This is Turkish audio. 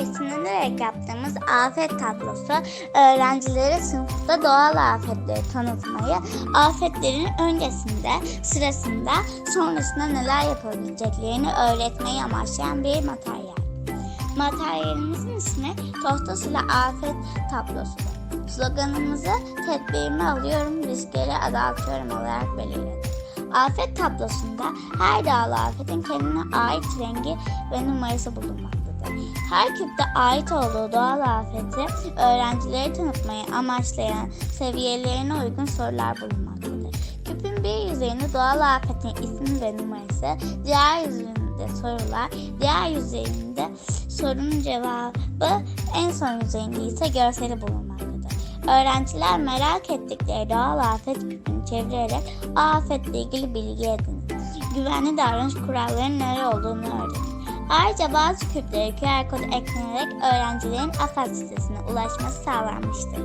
esinlenerek yaptığımız afet tablosu öğrencilere sınıfta doğal afetleri tanıtmayı, afetlerin öncesinde, sırasında, sonrasında neler yapabileceklerini öğretmeyi amaçlayan bir materyal. Materyalimizin ismi Tohtasıyla Afet Tablosu'dur. Sloganımızı tedbirimi alıyorum, riskleri azaltıyorum olarak belirledik. Afet tablosunda her doğal afetin kendine ait rengi ve numarası bulunmaktadır. Her küpte ait olduğu doğal afeti öğrencilere tanıtmayı amaçlayan seviyelerine uygun sorular bulunmaktadır. Küpün bir yüzeyinde doğal afetin ismi ve numarası, diğer yüzeyinde sorular, diğer yüzeyinde sorunun cevabı, en son yüzeyinde ise görseli bulunmaktadır. Öğrenciler merak ettikleri doğal afet küpünü çevirerek afetle ilgili bilgi edinir. Güvenli davranış kurallarının neler olduğunu öğrenir. Ayrıca bazı küplere QR kodu eklenerek öğrencilerin AFAD sitesine ulaşması sağlanmıştır.